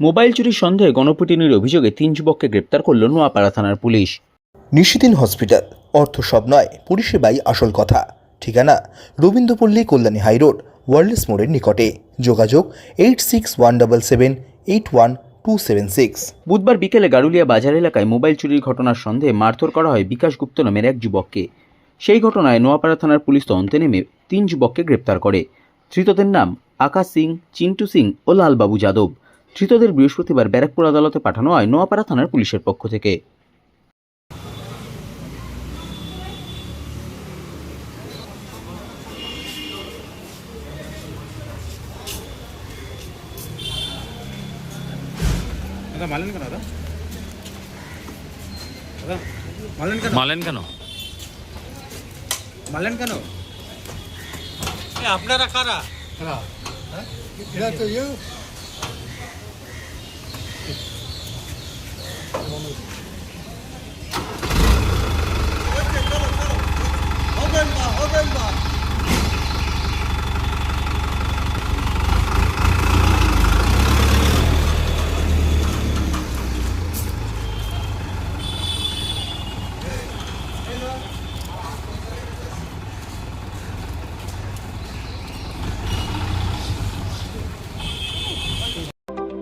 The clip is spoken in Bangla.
মোবাইল চুরির সন্দেহে গণপিটুনির অভিযোগে তিন যুবককে গ্রেপ্তার করল নোয়াপাড়া থানার পুলিশ। নিশিদিন হসপিটাল। অর্থ সব নয় পরিষেবাই আসল কথা। ঠিকানা রবীন্দ্রপল্লী কল্যাণী হাইরোড ওয়ার্ল্ডস মোড়ের নিকটে। যোগাযোগ eight six one double seven eight one two seven six. বুধবার বিকেলে গারুলিয়া বাজার এলাকায় মোবাইল চুরির ঘটনার সন্দেহে মারধর করা হয় বিকাশ গুপ্ত নামের এক যুবককে। সেই ঘটনায় নোয়াপাড়া থানার পুলিশ তদন্তে নেমে তিন যুবককে গ্রেপ্তার করে। ধৃতদের নাম আকাশ সিং চিন্টু সিং ও লালবাবু যাদব। ধৃতদের বৃহস্পতিবার ব্যারাকপুর আদালতে পাঠানো হয় নোয়াপাড়া থানার পুলিশের পক্ষ থেকে। কেন মারলেন কেন? মারলেন কেন মারলেন কেন আপনারা